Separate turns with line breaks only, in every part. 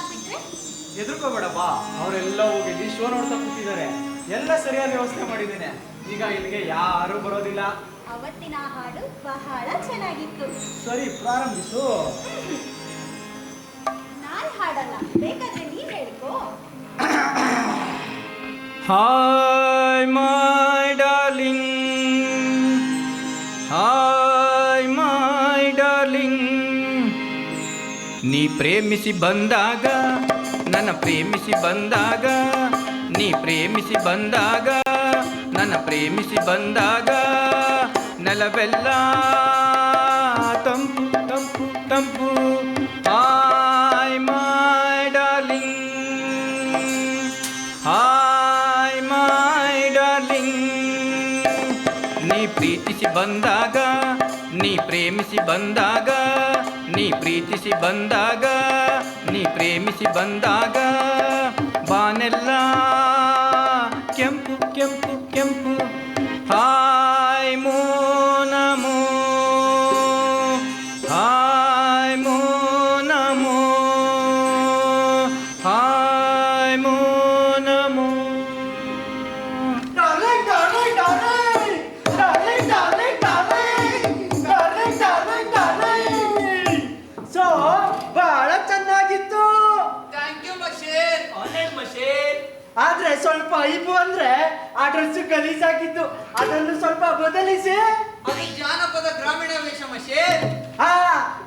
ಅಪ್ಪನಿಗೆಲ್ಲಾದ್ರೂ ಹೆದರ್ಕೋಬೇಡ
ಬಾ. ಅವರೆಲ್ಲ ಹೋಗಿ ಇಲ್ಲಿ ಶೋ ನೋಡ್ತಾ ಕೂತಿದ್ದಾರೆ. ಎಲ್ಲ ಸರಿಯಾದ ವ್ಯವಸ್ಥೆ ಮಾಡಿದ್ದೇನೆ. ಈಗ ಇಲ್ಲಿಗೆ ಯಾರು ಬರೋದಿಲ್ಲ.
ಅವತ್ತಿನ ಹಾಡು ಬಹಳ ಚೆನ್ನಾಗಿತ್ತು.
ಸರಿ ಪ್ರಾರಂಭಿಸು.
ನಾನ್ ಹಾಡಲ್ಲ ಬೇಕಾದ್ರೆ ನೀನ್ ಹೇಳ್ಕೋ.
ಹಾಯ್ ಮೈ ನೀ ಪ್ರೇಮಿಸಿ ಬಂದಾಗ, ನನ್ನ ಪ್ರೇಮಿಸಿ ಬಂದಾಗ, ನೀ ಪ್ರೇಮಿಸಿ ಬಂದಾಗ, ನನ್ನ ಪ್ರೇಮಿಸಿ ಬಂದಾಗ, ನೆಲವೆಲ್ಲ ತಂಪು ತಂಪು ತಂಪು, hi my darling, hi my darling. ನೀ ಪ್ರೀತಿಸಿ ಬಂದಾಗ, ನೀ ಪ್ರೇಮಿಸಿ ಬಂದಾಗ ನೀ ಪ್ರೀತಿಸಿ ಬಂದಾಗ ನೀ ಪ್ರೇಮಿಸಿ ಬಂದಾಗ ಬಾನೆಲ್ಲ
ಐಬು ಅಂದ್ರೆ ಆ ಡ್ರೆಸ್ ಗಲೀಜಾಗಿತ್ತು ಅದನ್ನು ಸ್ವಲ್ಪ ಬದಲಿಸಿ.
ಅದು ಜಾನಪದ ಗ್ರಾಮೀಣ ವೇಷ ಹಾ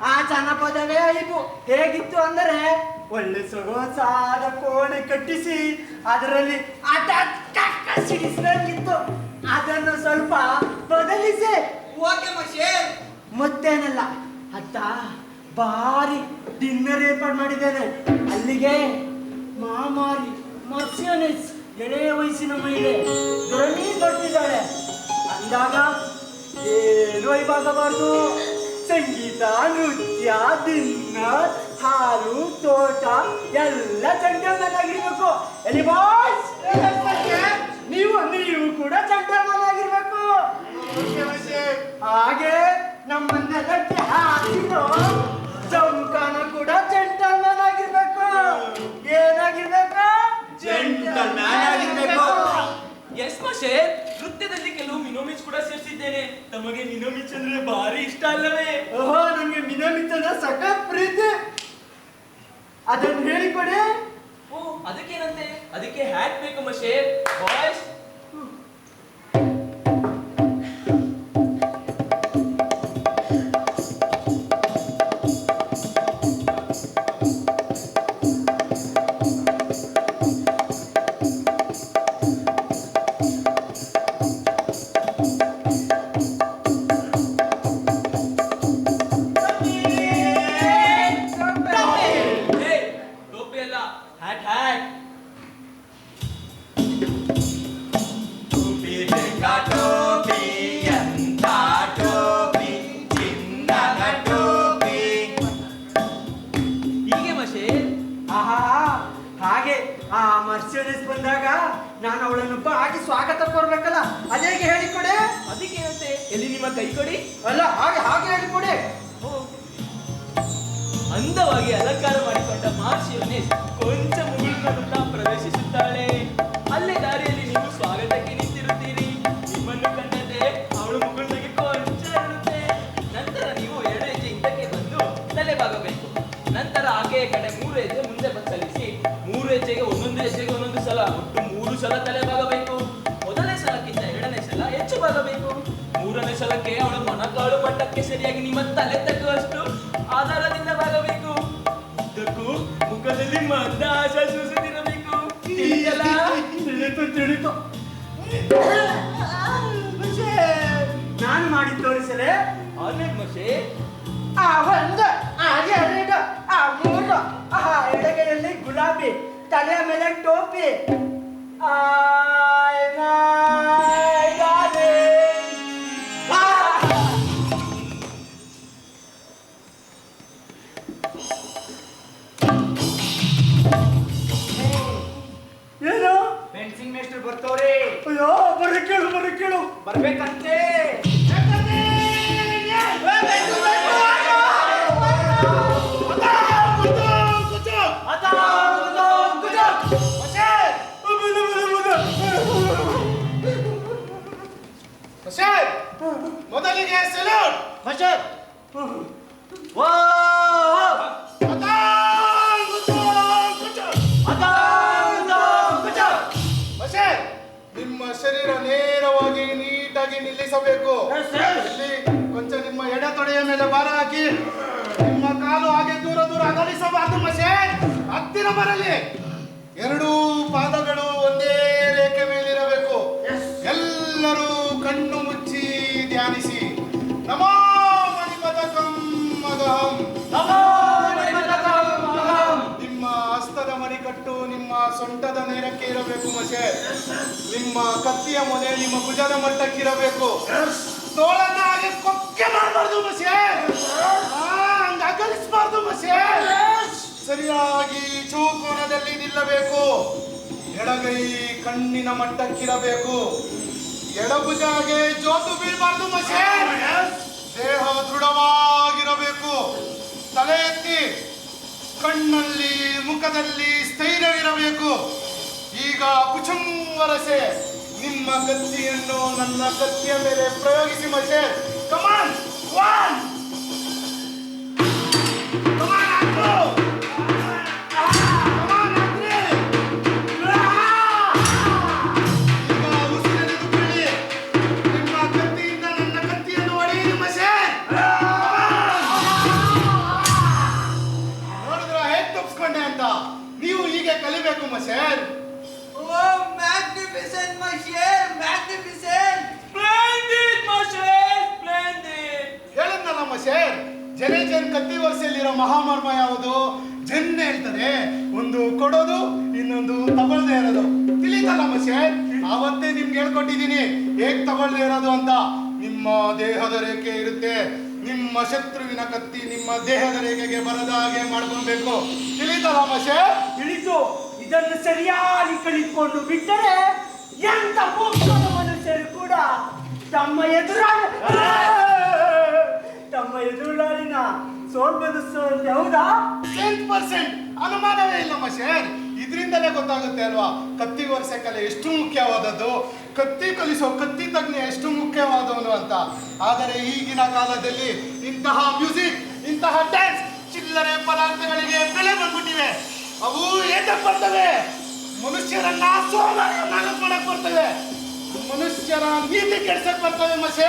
ಆ ಆ ಜಾನಪದವೇ ಐಬು. ಹೇಗಿತ್ತು ಅಂದರೆ ಒಳ್ಳೆ ಸೊಗಸಾದ ಕೋಣೆ ಕಟ್ಟಿಸಿ ಅದರಲ್ಲಿ ಆಟ ಸಿಡಿಸಿದಂಗಿತ್ತು. ಅದನ್ನು ಸ್ವಲ್ಪ ಬದಲಿಸಿ.
ಓಕೆ ಮಶೆ.
ಮತ್ತೇನಲ್ಲ ಅತ್ತ ಬಾರಿ ಡಿನ್ನರ್ ಏರ್ಪಾಡು ಮಾಡಿದ್ದೇನೆ. ಅಲ್ಲಿಗೆ ಎಳೆಯ ವಯಸ್ಸಿನ ಮಹಿಳೆ ಧರಣಿ ಬರ್ತಿದ್ದಾಳೆ ಅಂದಾಗ ಏನು ಐಬಾಗಬಾರ್ದು ಸಂಗೀತ, ನೃತ್ಯ ದಿನ ಹಾಲು, ತೋಟ, ಎಲ್ಲ ಜಂಟಲ್ಮನ್ ಆಗಿರ್ಬೇಕು ಎಲ್ಲಿ ಬಾಯ್ಸ್ ನೀವು ನೀವು ಕೂಡ ಜಂಟಲ್ಮನ್ ಆಗಿರ್ಬೇಕು ಹಾಗೆ ನಮ್ಮನ್ನೆಲ್ಲಕ್ಕೆ ಹಾಕಿರೋ ಕೂಡ ಜೆಂಟಲ್ಮನ್ ಆಗಿರ್ಬೇಕು ಏನಾಗಿರ್ಬೇಕು?
Gentleman ಆಗಿರ್ಬೇಕು.
ಎಸ್ ಮಶೆ ನೃತ್ಯದಲ್ಲಿ ಕೆಲವು ಮಿನೋಮಿಚ್ ಕೂಡ ಸೇರಿಸಿದ್ದೇನೆ. ತಮಗೆ ಮಿನೋಮಿಚ್ ಅಂದ್ರೆ ಭಾರಿ ಇಷ್ಟ ಅಲ್ಲವೇ?
ಓಹೋ ನಂಗೆ ಅಂದ್ರೆ ಸಖತ್ ಪ್ರೀತಿ. ಅದನ್ನು ಹೇಳಿಕೊಡೆ
ಓ ಅದಕ್ಕೇನಂತೆ? ಅದಕ್ಕೆ ಹ್ಯಾಟ್ ಬೇಕು ಮಶೆ. ಬಾಯ್ಸ್
ಬಾಗಿ ಅದೇ ಹೇಳಿ ಕೊಡೆ ಅದಕ್ಕೆ
ಅದಕ್ಕೇನಂತೆ ಎಲ್ಲಿ ನಿಮ್ಮ ಕೈ ಕೊಡಿ?
ಅಲ್ಲ ಹಾಗೆ ಹಾಗೆ ಹೇಳಿಕೊಡಿ.
ಓ. ಅಂದವಾಗಿ ಅಲಂಕಾರ ಸಲಕ್ಕೆ ಅವಳ ಮೊಣಕಾಲು ಮಟ್ಟಕ್ಕೆ ಸರಿಯಾಗಿ ನಿಮ್ಮ ತಲೆ ತಗ್ಗುವಷ್ಟು ಆಧಾರದಿಂದ ಬರಬೇಕು ಉದ್ದಕ್ಕೂ ಮುಖದಲ್ಲಿ ಮಂದಹಾಸ ಸೂಸುತ್ತಿರಬೇಕು
ತಿಳಿತು ತಿಳಿತು ನಾನು ಮಾಡಿ ತೋರಿಸಲೇ
ಆನ್ಲೈನ್ ಮಶೆ
ಆ ಒಂದು ಆ ಆ ಎಡಗೈಯಲ್ಲಿ ಗುಲಾಬಿ ತಲೆಯ ಮೇಲೆ ಟೋಪಿ I,
ಫೆನ್ಸಿಂಗ್ ಮೇಸ್ಟರ್ ಬರ್ತವ್ರೆ
ಅಯ್ಯೋ ಬರ್ರಿ ಕೇಳು ಬರ್ರಿ ಕೇಳು
ಬರ್ಬೇಕಂತೆ
ಮೊದಲಿಗೆ ಸೆಲ್ಯೂಟ್ ನಿಮ್ಮ ನೀಟಾಗಿ ನಿಲ್ಲಿಸಬೇಕು. ಕೊಂಚ ನಿಮ್ಮ ಎಡತೊಡೆಯ ಮೇಲೆ ಭಾರ ಹಾಕಿ ನಿಮ್ಮ ಕಾಲು ಹಾಗೆ ದೂರ ದೂರ ಅಗಲಿಸಬಾರದು ಮಸೆ. ಹತ್ತಿರ ಬರಲಿ. ಎರಡೂ ನೇರಕ್ಕೆ ಇರಬೇಕು ಮಶೆ ನಿಮ್ಮ ಕತ್ತಿಯ ಮೊನೆ ನಿಮ್ಮ ಭುಜದ ಮಟ್ಟಕ್ಕಿರಬೇಕು ತೋಳನ್ನ ಹಾಗೆ ಕೊಕ್ಕೆ ಮಾಡಬಾರ್ದು ಮಶೆ ಹಂಗ ಅಗಲಿಸಬಾರ್ದು ಮಶೆ ಸರಿಯಾಗಿ ಚೌಕೋನದಲ್ಲಿ ನಿಲ್ಲಬೇಕು. ಎಡಗೈ ಕಣ್ಣಿನ ಮಟ್ಟಕ್ಕಿರಬೇಕು ಎಡಭುಜಾಗೆ ಜೋತು ಬೀಳಬಾರ್ದು ಮಶೆ ದೇಹ ದೃಢವಾಗಿರಬೇಕು. ತಲೆ ಎತ್ತಿ ಕಣ್ಣಲ್ಲಿ, ಮುಖದಲ್ಲಿ ಸ್ಥೈರ್ಯವಿರಬೇಕು ಈಗ ಕುಚುಂಬರಸೆ ನಿಮ್ಮ ಕತ್ತಿಯನ್ನು ನನ್ನ ಕತ್ತಿಯ ಮೇಲೆ ಪ್ರಯೋಗಿಸಿ ಮಸೆ ಕಮಾನ್ ಹೀಗೆ ಕಲಿಬೇಕು
ಹಾಕು ಮಷೇನ್ ಮ್ಯಾಗ್ನಿಫಿಸೆಂಟ್
ಸ್ಪ್ಲೆಂಡಿಡ್ ಮಶೇರ್ ಸ್ಪ್ಲೆಂಡಿಡ್
ಹೇಳದ್ನಲ್ಲ ಮಶೇರ್ ಜನೆ ಜನ್ ಕತ್ತಿ ವರ್ಷದಲ್ಲಿರೋ ಮಹಾಮರ್ಮ ಯಾವುದು? ಜನ್ ಹೇಳ್ತಾರೆ ಒಂದು ಕೊಡೋದು ಇನ್ನೊಂದು ತಗೊಳ್ದೇ ಇರೋದು. ತಿಳಿತಲ್ಲ ಮಶೇರ್ ಆವತ್ತೇ ನಿಮ್ಗೆ ಹೇಳ್ಕೊಟ್ಟಿದ್ದೀನಿ. ಹೇಗ್ ತಗೊಳ್ದೇ ಇರೋದು ಅಂತ? ನಿಮ್ಮ ದೇಹದ ರೇಖೆ ಇರುತ್ತೆ. ನಿಮ್ಮ ಶತ್ರುವಿನ ಕತ್ತಿ ನಿಮ್ಮ ದೇಹದ ರೇಖೆಗೆ ಬರದ ಹಾಗೆ ಮಾಡ್ಕೊಳ್ಬೇಕು. ತಿಳಿತಲ್ಲ ಮಶೇರ್
ತಿಳಿತು. ಇದನ್ನು ಸರಿಯಾಗಿ ಕಳಿಸ್ಕೊಂಡು ಬಿಟ್ಟರೆ ಎಂತ ಪುಸ್ತಕ ಮನುಷ್ಯರು ಕೂಡ ತಮ್ಮ ಎದುರಾಳಿ ತಮ್ಮ ಎದುರಾಳಿನ ಸೋಲ್ಬದಿಸುವಂತೆ ಹೌದಾ?
ಟೆನ್ ಪರ್ಸೆಂಟ್ ಅನುಮಾನವೇ ಇಲ್ಲ ಮಶೇರ್ ಇದರಿಂದಲೇ ಗೊತ್ತಾಗುತ್ತೆ ಅಲ್ವಾ? ಕತ್ತಿ ವರ್ಷ ಕಲೆ ಎಷ್ಟು ಮುಖ್ಯವಾದದ್ದು? ಕತ್ತಿ ಕಲಿಸೋ ಕತ್ತಿ ತಜ್ಞ ಎಷ್ಟು ಮುಖ್ಯವಾದವನು ಅಂತ. ಆದರೆ ಈಗಿನ ಕಾಲದಲ್ಲಿ ಇಂತಹ ಮ್ಯೂಸಿಕ್ ಇಂತಹ ಡ್ಯಾನ್ಸ್ ಚಿಲ್ಲರೆ ಪದಾರ್ಥಗಳಿಗೆ ಬೆಲೆ ಬಂದ್ಬಿಟ್ಟಿವೆ. ಅವು ಏತಕ್ಕೆ ಬರ್ತವೆ ಮನುಷ್ಯರನ್ನ ಸೋಮಾರಿಯನ್ನಾಗಿ ಮಾಡಕ್ ಬರ್ತವೆ. ಮನುಷ್ಯರ ನೀತಿ ಕೆಡ್ಸಕ್ ಬರ್ತವೆ ಮಸೆ.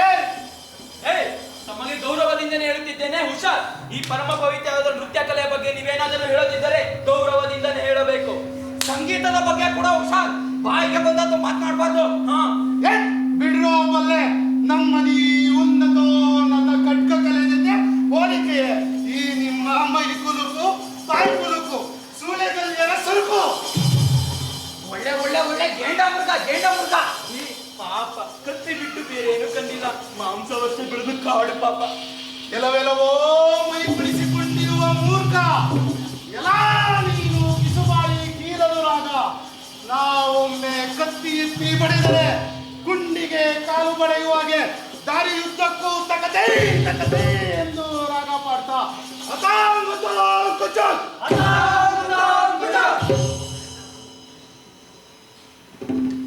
ಹೇ ತಮಗೆ ಗೌರವದಿಂದನೇ ಹೇಳುತ್ತಿದ್ದೇನೆ ಹುಷಾರ್. ಈ ಪರಮ ಪವಿತ್ರವಾದ ನೃತ್ಯ ಕಲೆಯ ಬಗ್ಗೆ ನೀವೇನಾದರೂ ಹೇಳುತ್ತಿದ್ದರೆ ಗೌರವದಿಂದನೇ ಹೇಳಬೇಕು. ಸಂಗೀತದ ಬಗ್ಗೆ ಕೂಡ ಹುಷಾರ್. ಬಾಯಿಗೆ ಬಂದದ್ದು ಮಾತನಾಡಬಾರ್ದು. ಹಾ.
ಬಿಡ್ರೋ ಬಲ್ಲೆ ನಮ್ಮನಿ ಉನ್ನತೋನ್ನತ ಖಡ್ಗ ಕಲೆ ಜೊತೆ ಹೋಲಿಕೆ. ಈ ನಿಮ್ಮ ಮೈ ಕುಲುಕು ಬಾಯಿ ಕುಲುಕು ಸೂಳೆಗಲ್ಲಿಯರ ಸುರುಕು.
ಗೇಂಡ ಮೃಗ ಗೇಂಡ ಮೃಗ ಈ ಪಾಪ ಕತ್ತಿ ಬಿಟ್ಟು ಬೇರೆ ಏನು ಕಂಡಿಲ್ಲ. ಮಾಂಸವಷ್ಟೇ ಬೆಳೆದು ಕಾಡು ಪಾಪ.
ಕೆಲವೆಲ್ಲವೋ ಮೈ ಬಿಡಿಸಿಕೊಂಡಿರುವ ಮೂರ್ಖ. ಎಲ್ಲ ನೀನು ಕಿಸುಬಾಯಿ ಕೀರಲು ರಾಗ ನಾವೊಮ್ಮೆ ಕತ್ತಿ ಎತ್ತಿ ಬಡಿದರೆ ಗುಂಡಿಗೆ ಕಾಲು ಬಡೆಯುವ ಹಾಗೆ ದಾರಿಯುದ್ದಕ್ಕೂ ತಕದೇ ತಕದೇ ಎಂದು ರಾಗ ಪಾಡ್ತಾ. ಅತಾಂಗ್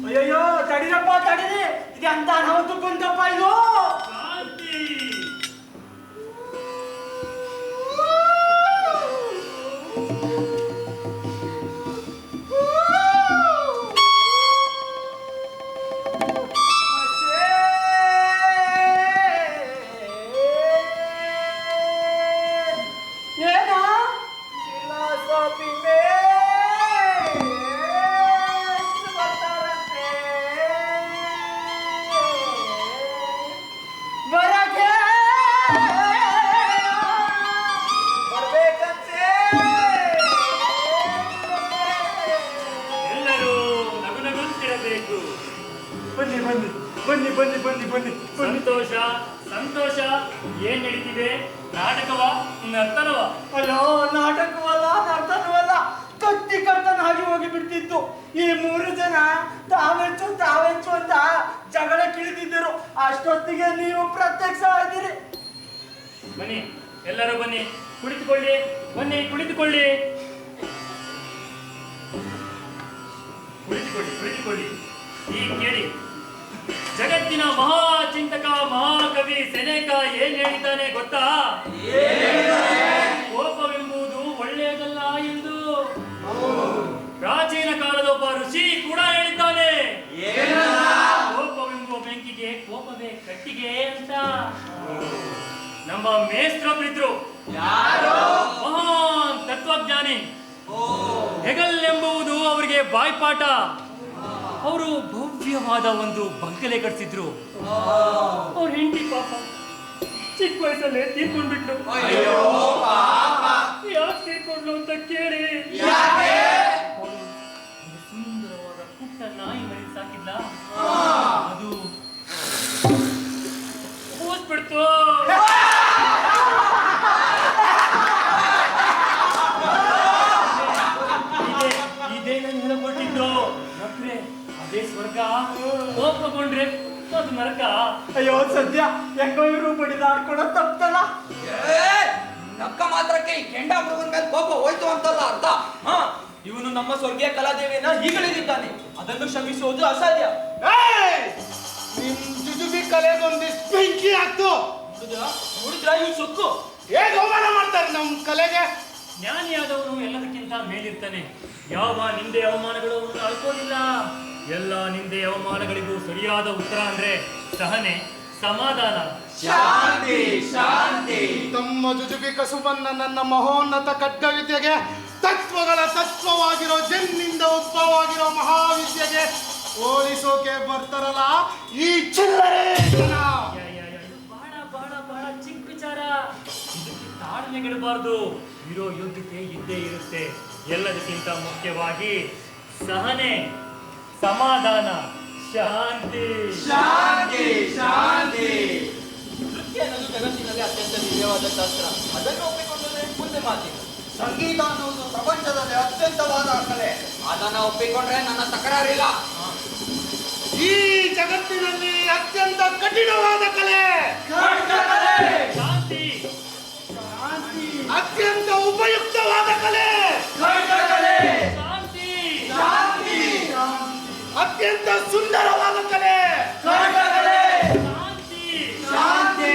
ಅಯ್ಯಯ್ಯೋ ತಡಿರಪ್ಪ ತಡಿರಿ ಇದು ಅಂತ ಅನಾಹುತ ಬಂತಪ್ಪ ಇದು
ನಡೀತಿದೆ. ನಾಟಕವ ನರ್ತನವ?
ಅಯ್ಯೋ ನಾಟಕವಲ್ಲ ನರ್ತನವಲ್ಲ. ಕತ್ತಿ ಕರ್ತನ ಹಾಗೆ ಹೋಗಿ ಬಿಡ್ತಿತ್ತು. ಈ ಮೂರು ಜನ ತಾವೆಚ್ಚು ತಾವೆಚ್ಚು ಅಂತ ಜಗಳ ಕಿಳಿದಿದ್ದರು ಅಷ್ಟೊತ್ತಿಗೆ ನೀವು ಪ್ರತ್ಯಕ್ಷ ಆಗಿರಿ
ಬನ್ನಿ ಎಲ್ಲರೂ ಬನ್ನಿ. ಕುಳಿತುಕೊಳ್ಳಿ ಬನ್ನಿ ಕುಳಿತುಕೊಳ್ಳಿ. ಕುಳಿತುಕೊಳ್ಳಿ ಕುಳಿತುಕೊಳ್ಳಿ. ಈ ಕೇಳಿ ಜಗತ್ತಿನ ಮಹಾ ಚಿಂತಕ, ಮಹಾಕವಿ ಸೆನೆಕ ಏನ್ ಹೇಳಿದ್ದಾನೆ ಗೊತ್ತಾ? ಕೋಪವೆಂಬುದು ಒಳ್ಳೆಯದಲ್ಲ ಎಂದು. ಪ್ರಾಚೀನ ಕಾಲದೊಬ್ಬ ಋಷಿ ಕೂಡ ಹೇಳಿದ್ದಾನೆ. ಕೋಪವೆಂಬುವ ಬೆಂಕಿಗೆ ಕೋಪವೇ ಕಟ್ಟಿಗೆ ಅಂತ. ನಮ್ಮ ಮೇಷ್ಟ್ರೊಬ್ರಿದ್ರು. ಮಹಾನ್ ತತ್ವಜ್ಞಾನಿ. ಹೆಗಲ್ ಎಂಬುವುದು ಅವರಿಗೆ ಬಾಯ್ಪಾಠ. ಅವರು ಭವ್ಯವಾದ ಒಂದು ಬಂಕಲೆ ಕಟ್ಸಿದ್ರು. ಅವ್ರ ಹೆಂಡತಿ ಪಾಪ ಚಿಕ್ಕ ವಯಸ್ಸಲ್ಲೇ ತೀರ್ಕೊಂಡ್ಬಿಟ್ಲು. ಯಾಕೆ ತೀರ್ಕೊಂಡ್ಲು ಅಂತ ಕೇಳಿ. ಸುಂದರವಾದ ಪುಟ್ಟ ನಾಯಿ ಮರಿ ಸಾಕಿದ್ಲ? ಅದು ಕೂಸ್ಬಿಡ್ತು ಇದೇ ಇದೇ ನಾನು ಹೇಳ್ಕೊಟ್ಟಿದ್ದು ನಕ್ರೆ ಅದೇ ಸ್ವರ್ಗ ಕೋಪಗೊಂಡ್ರೆ ಅದು ನರಕ.
ಅಯ್ಯೋ ಸದ್ಯ ಯಾಕೋ ಇವರು ಬಡಿದಾಡ್ಕೊಳೋ ತಪ್ಪಲ್ಲ
ನಕ್ಕ ಮಾತ್ರಕ್ಕೆ ಈ ಕೆಂಡ ಮೃಗನ ಮೇಲೆ ಕೋಪ ಹೋಯ್ತು ಅಂತಲ್ಲ ಅರ್ಥ? ಹಾ ಇವನು ನಮ್ಮ ಸ್ವರ್ಗೀಯ ಕಲಾದೇವಿಯನ್ನ ಈಗಲಿದ್ದಾನೆ ಅದನ್ನು ಕ್ಷಮಿಸುವುದು ಅಸಾಧ್ಯ.
ಏಯ್! ನಿಮ್ ಜುಜುಬಿ ಕಲೆಗೊಂದಿಷ್ಟು ಬೆಂಕಿ ಆಗ್ತು
ನೋಡಿದ್ರ? ಇವ್ ಸುಕ್ಕು?
ಹೇಗೆ ಅವಮಾನ ಮಾಡ್ತಾರೆ ನಮ್ ಕಲೆಗೆ?
ಜ್ಞಾನಿಯಾದವನು ಎಲ್ಲದಕ್ಕಿಂತ ಮೇಲಿರ್ತಾನೆ. ಯಾವ ನಿಂದೆ ಅವಮಾನಗಳು ಅವನು ಅಳ್ಕೋದಿಲ್ಲ ಎಲ್ಲ ನಿಂದೆ ಅವಮಾನಗಳಿಗೂ ಸರಿಯಾದ ಉತ್ತರ ಅಂದ್ರೆ ಸಹನೆ ಸಮಾಧಾನ.
ಶಾಂತಿ ಶಾಂತಿ.
ತಮ್ಮ ಜುಜುಬಿ ಕಸುಬನ್ನ ನನ್ನ ಮಹೋನ್ನತ ಖಡ್ಗವಿದ್ಯೆಗೆ ತತ್ವಗಳ ತತ್ವವಾಗಿರೋ ಜನ್ನಿಂದ ಉದ್ಭವವಾಗಿರೋ ಮಹಾವಿದ್ಯೆಗೆ ಓಡಿಸೋಕೆ ಬರ್ತಾರಲ್ಲ ಈ ಚಿಲ್ಲರೆ ಜನ.
ಬಹಳ ಬಹಳ ಬಹಳ ಚಿಕ್ಕ ವಿಚಾರ. ಇದಕ್ಕೆ ತಾಳ್ಮೆಗಿಡಬಾರ್ದು. ಇರೋ ಯೋಗ್ಯತೆ ಇದ್ದೇ ಇರುತ್ತೆ. ಎಲ್ಲದಕ್ಕಿಂತ ಮುಖ್ಯವಾಗಿ ಸಹನೆ. ಸಮಾಧಾನ. ಶಾಂತಿ.
ಶಾಂತಿ ಶಾಂತಿ.
ನೃತ್ಯ ಅನ್ನೋದು ಜಗತ್ತಿನಲ್ಲಿ ಅತ್ಯಂತ ದಿವ್ಯವಾದ ಶಾಸ್ತ್ರ. ಅದನ್ನು ಒಪ್ಪಿಕೊಂಡರೆ ಮುಂದೆ ಮಾತಿ. ಸಂಗೀತ ಅನ್ನೋದು ಪ್ರಪಂಚದಲ್ಲಿ ಅತ್ಯಂತವಾದ ಕಲೆ ಅದನ್ನ ಒಪ್ಪಿಕೊಂಡ್ರೆ ನನ್ನ ತಕರಾರಿಲ್ಲ.
ಈ ಜಗತ್ತಿನಲ್ಲಿ ಅತ್ಯಂತ ಕಠಿಣವಾದ ಕಲೆ.
ಶಾಂತಿ.
ಅತ್ಯಂತ ಉಪಯುಕ್ತವಾದ ಕಲೆ. ಅತ್ಯಂತ ಸುಂದರವಾದ ಕಲೆ
ಶಾಂತಿ.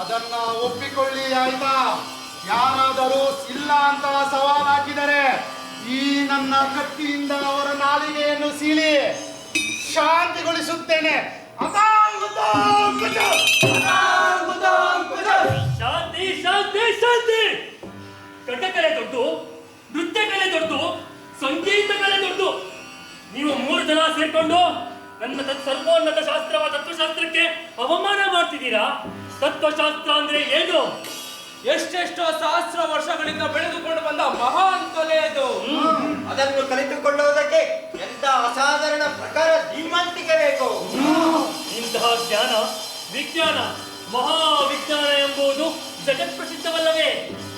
ಅದನ್ನ ಒಪ್ಪಿಕೊಳ್ಳಿ ಆಯ್ತಾ? ಯಾರಾದರೂ ಇಲ್ಲ ಅಂತ ಸವಾಲ್ ಹಾಕಿದರೆ ಈ ನನ್ನ ಕತ್ತಿಯಿಂದ ಅವರ ನಾಲಿಗೆಯನ್ನು ಸೀಳಿ ಶಾಂತಿಗೊಳಿಸುತ್ತೇನೆ.
ಶಾಂತಿ ಶಾಂತಿ ಶಾಂತಿ. ಕಲೆ ದೊಡ್ಡು ನೃತ್ಯ ಕಲೆ ದೊಡ್ಡು ಸಂಗೀತ ಕಲೆ ದೊಡ್ಡು ನೀವು ಮೂರು ಜನ ಸೇರ್ಕೊಂಡು ನನ್ನ ತತ್ ಸರ್ವೋನ್ನತ ಶಾಸ್ತ್ರವ ತತ್ವಶಾಸ್ತ್ರಕ್ಕೆ ಅವಮಾನ ಮಾಡ್ತಿದ್ದೀರಾ? ತತ್ವಶಾಸ್ತ್ರ ಅಂದ್ರೆ ಏನು?
ಎಷ್ಟೆಷ್ಟೋ ಸಹಸ್ರ ವರ್ಷಗಳಿಂದ ಬೆಳೆದುಕೊಂಡು ಬಂದ ಮಹಾನ್ ಕಲೆ ಅದು.
ಅದನ್ನು ಕಲಿತುಕೊಳ್ಳುವುದಕ್ಕೆ ಎಂತ ಅಸಾಧಾರಣ ಪ್ರಕಾರ ಧೀಮಂತಿಕೆ ಬೇಕು?
ಇಂತಹ ಜ್ಞಾನ ವಿಜ್ಞಾನ ಮಹಾವಿಜ್ಞಾನ ಎಂಬುದು ಜಗತ್ ಪ್ರಸಿದ್ಧವಲ್ಲವೇ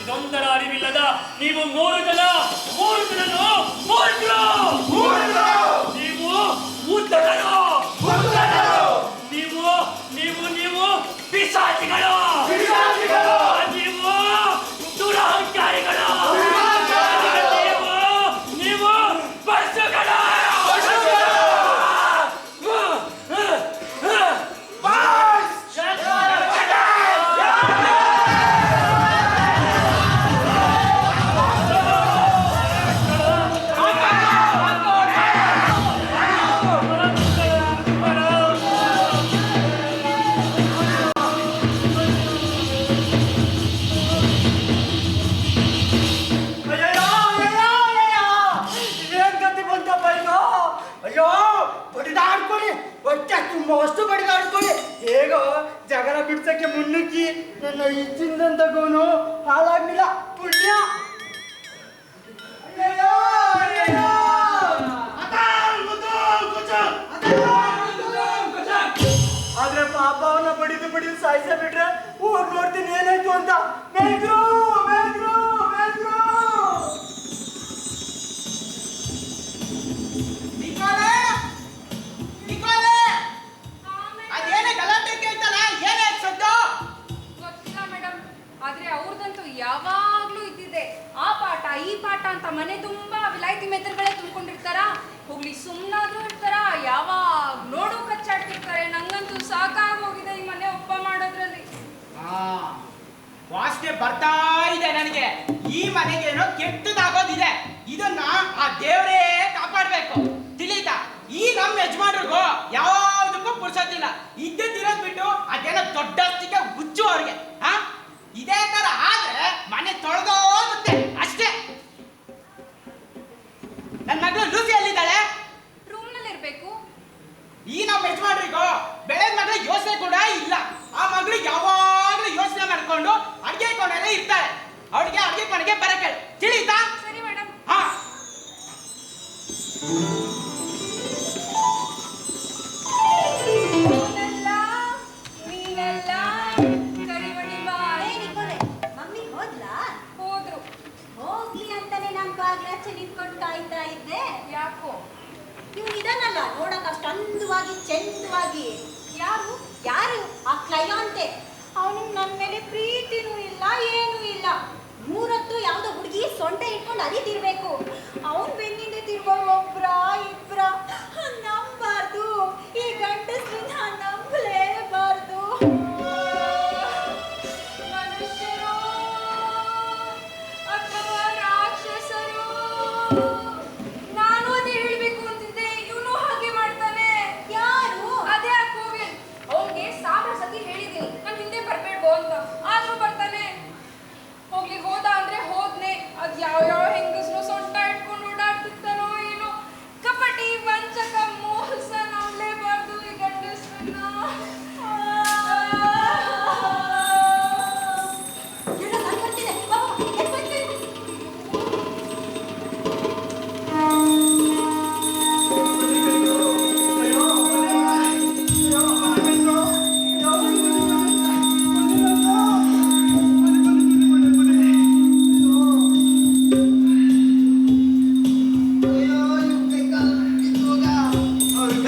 ಇದೊಂದರ ಅರಿವಿಲ್ಲದ ನೀವು ಮೂರು ಜನ ಮೂರು ಜನನು. ನೀವು ಉದ್ದಟರು. ನೀವು ನೀವು ನೀವು ಪಿಶಾಚಿಗಳು
ಬಿಡಿ ಸಾಯಿಸ ಬಿಟ್ರೆ. ಹೋಗಿ ನೋಡ್ತೀನಿ ಏನಾಯ್ತು ಅಂತ.
ಮೇಡಮ್ ಆದ್ರೆ ಅವ್ರದಂತೂ ಯಾವಾಗ್ಲೂ ಇದ್ದಿದೆ ಆ ಪಾಠ ಈ ಪಾಠ ಅಂತ ಮನೆ ತುಂಬಾ ವಿಲಾಯಿತಿ ಮೆತ್ತರ್ಗಳೇ ತುಂಬಿಕೊಂಡಿರ್ತಾರ? ಹೋಗ್ಲಿ ಸುಮ್ಮನಾದ್ರೂ ಇರ್ತಾರ? ಯಾವಾಗ ನೋಡು ಕಚ್ಚಾಡ್ತಿರ್ತಾರೆ ನಂಗಂತೂ ಸಾಕಾಗೋಗಿದೆ ಈ ಮನೆ ಒಪ್ಪ ಮಾಡೋದ್ರಲ್ಲಿ.
ಆ, ವಾಸನೆ ಬರ್ತಾ ಇದೆ ನನಗೆ. ಈ ಮನೆಗೆ ಏನೋ ಕೆಟ್ಟದಾಗೋದಿದೆ. ಇದನ್ನ ಆ ದೇವರೇ ಕಾಪಾಡ್ಬೇಕು. ತಿಳಿತಾ? ಈ ನಮ್ಮ ಯಜಮಾನ್ರಿಗೂ ಯಾವ್ದಕ್ಕೂ ಪುರ್ಸೋದಿಲ್ಲ ಇದ್ದಿರೋದ್ ಬಿಟ್ಟು ಅದೇನೋ ದೊಡ್ಡ ಹುಚ್ಚು ಅವ್ರಿಗೆ. ಹಾ ಇದೇ ತರ ಯಜಮಾನ್ರಿಗೂ ಬೆಳೆ ಮಗಳ ಯೋಚನೆ ಕೂಡ ಇಲ್ಲ. ಆ ಮಗಳು ಯಾವಾಗಲೂ ಯೋಚನೆ ಮಾಡ್ಕೊಂಡು ಅಡಿಗೆ ಕೊನೆಯಲ್ಲೇ ಇರ್ತಾಳೆ ಅವಳಿಗೆ ಅಡಿಗೆ ಕೋಣೆಗೆ ಬರಕ್ಕೆ ತಿಳಿತಾ?
ಸರಿ ಮೇಡಮ್
ಹಾ.
ಅಷ್ಟು ಚೆಂದವಾಗಿ. ಯಾರು? ಯಾರು? ಆ ಕ್ಲಯಾಂತೆ ಅವನಿಗೆ ನನ್ನ ಮೇಲೆ ಪ್ರೀತಿನೂ ಇಲ್ಲ, ಏನೂ ಇಲ್ಲ. ಮೂರತ್ತು ಯಾವುದೋ ಹುಡುಗಿ ಸೊಂಟ ಇಟ್ಕೊಂಡು ಅರಿತಿರ್ಬೇಕು ಅವನು ಬೆನ್ನಿಂದ ತಿರ್ಗೋ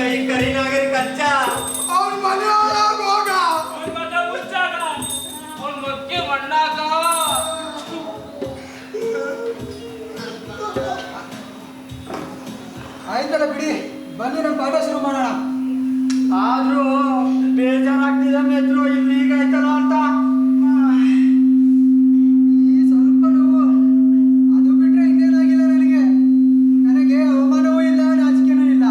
ಅವ್ರ ಕೈ ಕಚ್ಚಾ. ಕಚ್ಚ
ಅವ್ರ ಮನೆ ಒಳಗ್ ಹೋಗ.
ಅವ್ನ್ ಮಗ ಮುಚ್ಚಾಗ.
ಅವ್ನ್ ಮಗ್ಗೆ ಮಣ್ಣಾಗ.
ಆಯ್ತಲ್ಲ ಬಿಡಿ ಬನ್ನಿ ನಮ್ಮ ಪಾಠ ಶುರು ಮಾಡೋಣ. ಆದರೂ ಬೇಜಾರಾಗ್ತಿದೆ ಮೆದ್ರು ಇಲ್ಲಿ ಈಗ ಆಯ್ತಲ್ಲ ಅಂತ ಈ ಸ್ವಲ್ಪ ನೋವು ಅದು ಬಿಟ್ರೆ ಇನ್ನೇನಾಗಿಲ್ಲ ನನಗೆ ನನಗೆ ಅವಮಾನವೂ ಇಲ್ಲ ನಾಚಿಕೆನೂ ಇಲ್ಲ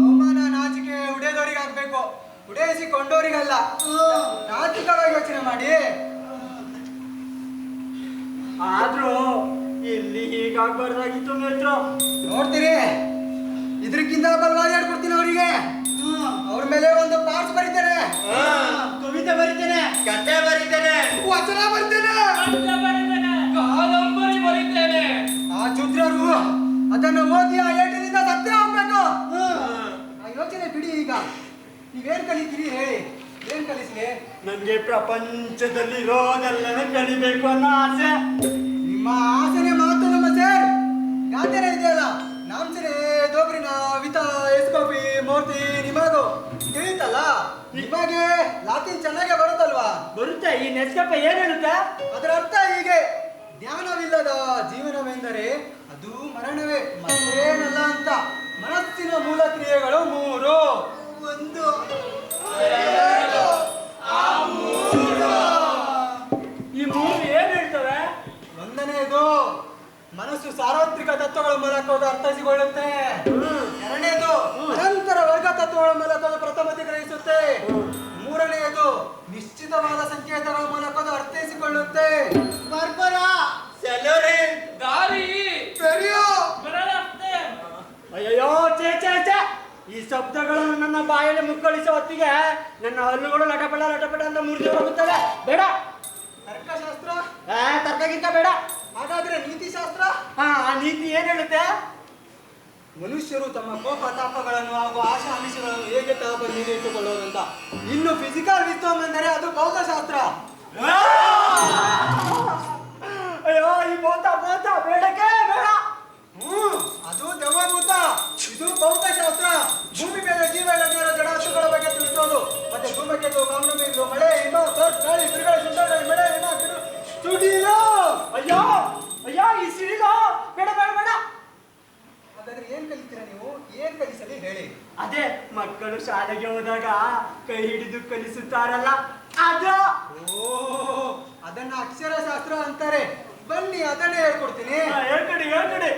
ಅವಮಾನ ನಾಚಿಕೆ ಉಡೇದವರಿಗೆ ಆಗ್ಬೇಕು ಉಡೇಸಿ ಕೊಂಡವರಿಗಲ್ಲ ನಾಚಿಕವಾಗಿ ಯೋಚನೆ ಮಾಡಿ ಆದ್ರೂ ಇಲ್ಲಿ ಮೆಟ್ರೋ ನೋಡ್ತೀರಿ ಇದ್ರಕ್ಕಿಂತ ಬಲವಾಗಿ ಹೇಳ್ಕೊಡ್ತೀನಿ ಅವರಿಗೆ. ಅವ್ರ ಮೇಲೆ ಒಂದು ಪಾಠ ಬರೀತೇನೆ. ಕವಿತೆ ಬರೀತೇನೆ. ಕತೆ ಬರೀತೇನೆ. ವಚನ ಬರೀತೇನೆ.
ಕಾದಂಬರಿ ಬರೀತೇನೆ.
ಆ ಚುದ್ರರು ಅದನ್ನು ಓದಿ ಆ ಏಟಿನಿಂದ ಸತ್ಯ ಹೋಗ್ಬೇಕು ಆ ಯೋಚನೆ ಬಿಡಿ ಈಗ. ನೀವೇನ್ ಕಲಿತೀರಿ ಹೇಳಿ. ಏನ್ ಕಲಿಸ್ಲಿ? ನನ್ಗೆ ಪ್ರಪಂಚದಲ್ಲಿ ಇರೋದೆಲ್ಲನೇ ಕಲಿಬೇಕು ಅನ್ನೋ ಆಸೆ. ನಿಮ್ಮ ಆಸೆನೆ ಮಾತು. ಗಾದೆನೇ ಇದೆಯಲ್ಲ ನಾಮ್ಸರೆ ದೋಬ್ರಿನ ವಿತ ಯಸ್ಕೋಪಿ ಮೂರ್ತಿ ನಿಮಗು ತಿಳಿತಲ್ಲ? ನಿಮಗೆ ಲಾತಿನ್ ಚೆನ್ನಾಗೆ ಬರುತ್ತಲ್ವಾ? ಬರುತ್ತೆ. ಈ ನೆಸ್ಕಪ್ಪ ಏನ್ ಹೇಳುತ್ತೆ? ಅದರ ಅರ್ಥ ಹೀಗೆ. ಜ್ಞಾನವಿಲ್ಲದ ಜೀವನವೆಂದರೆ ಅದು ಮರಣವೇ ಮತ್ತೇನಲ್ಲ ಅಂತ ಮನಸ್ಸಿನ ಮೂಲ ಕ್ರಿಯೆಗಳು ಮೂರು. ಒಂದು. ಸಾರ್ವತ್ರಿಕ ತತ್ವಗಳ ಮೂಲಕ ಅರ್ಥೈಸಿಕೊಳ್ಳುತ್ತೆ. ಎರಡನೇದು ನಿರಂತರ ವರ್ಗ ತತ್ವಗಳ ಮೂಲಕ ಅದು ಪ್ರಥಮತೆ ಗ್ರಹಿಸುತ್ತೆ. ಮೂರನೆಯದು ನಿಶ್ಚಿತವಾದ ಸಂಕೇತಗಳ ಮೂಲಕ ಅದು ಅರ್ಥೈಸಿಕೊಳ್ಳುತ್ತೆ. ಬರ್ಬರ. ಸೆಲೋರಿ
ದಾರಿ.
ಪೆರಿಯೋ
ಅಯ್ಯೋ ಚೇ ಚೇ ಚೇ ಈ ಶಬ್ದಗಳನ್ನು ನನ್ನ ಬಾಯಲ್ಲಿ ಮುಕ್ಕಳಿಸೋ ಹೊತ್ತಿಗೆ ನನ್ನ ಹಲ್ಲುಗಳು ಲಟಪಟ ಲಟಪಟ ಅಂತ ಮುರಿದು ಹೋಗುತ್ತವೆ. ಬೇಡ. ತರ್ಕಶಾಸ್ತ್ರ. ಆ ತರ್ಕಗಿಂತ ಬೇಡ. ಹಾಗಾದ್ರೆ ನೀತಿ ಶಾಸ್ತ್ರ ಹಾ ಆ ನೀತಿ ಏನ್ ಹೇಳುತ್ತೆ? ಮನುಷ್ಯರು ತಮ್ಮ ಕೋಪ ತಾಪಗಳನ್ನು ಹಾಗೂ ಆಶಾ ಆಮಿಷಗಳನ್ನು ಹೇಗೆ ತಗೊಬಂದು ಇಟ್ಟುಕೊಳ್ಳೋದಂತ ಇನ್ನು ಫಿಸಿಕಲ್ ವಿಸ್ತಮ್ ಎಂದರೆ ಅದು ಭೌತಶಾಸ್ತ್ರ. ಅಯ್ಯೋ ಈ ಭೌತ ಭೌತ ಬೇಡಕ್ಕೆ ಬೇಡ. ಹ್ಮ್ ಅದು ದೇವಭೂತ ಇದು ಭೌತಶಾಸ್ತ್ರ. ಭೂಮಿ ಮೇಲೆ ಜೀವ ಇಲ್ಲದಿರೋ ಬಗ್ಗೆ ತಿಳಿಸೋದು. ಮತ್ತೆ ಧೂಮಕೇತು ಕಾಮನಬಿಲ್ಲು ಮಳೆ ಹಿಮ ಗಾಳಿ ಬಿರುಗಾಳಿ ಸುಂದರ ಮಳೆ ಹಿಮ ಬಿರು ಸುಡೀಲು ಅಯ್ಯೋ ಅಯ್ಯೋ ಈ ಸಿಡಿಲು ಬೇಡ ಬೇಡ ಬೇಡ. ಹಾಗಾದ್ರೆ ಏನ್ ಕಲಿತೀರಾ ನೀವು? ಏನ್ ಕಲಿಸಲಿ ಹೇಳಿ. ಅದೇ ಮಕ್ಕಳು ಶಾಲೆಗೆ ಹೋದಾಗ ಕೈ ಹಿಡಿದು ಕಲಿಸುತ್ತಾರಲ್ಲ ಅದು. ಓ ಅದನ್ನ ಅಕ್ಷರಶಾಸ್ತ್ರ ಅಂತಾರೆ. ಬನ್ನಿ ಅದನ್ನೇ ಹೇಳ್ಕೊಡ್ತೀನಿ. ಹೇಳ್ಕೊಡಿ ಹೇಳ್ಕೊಡಿ.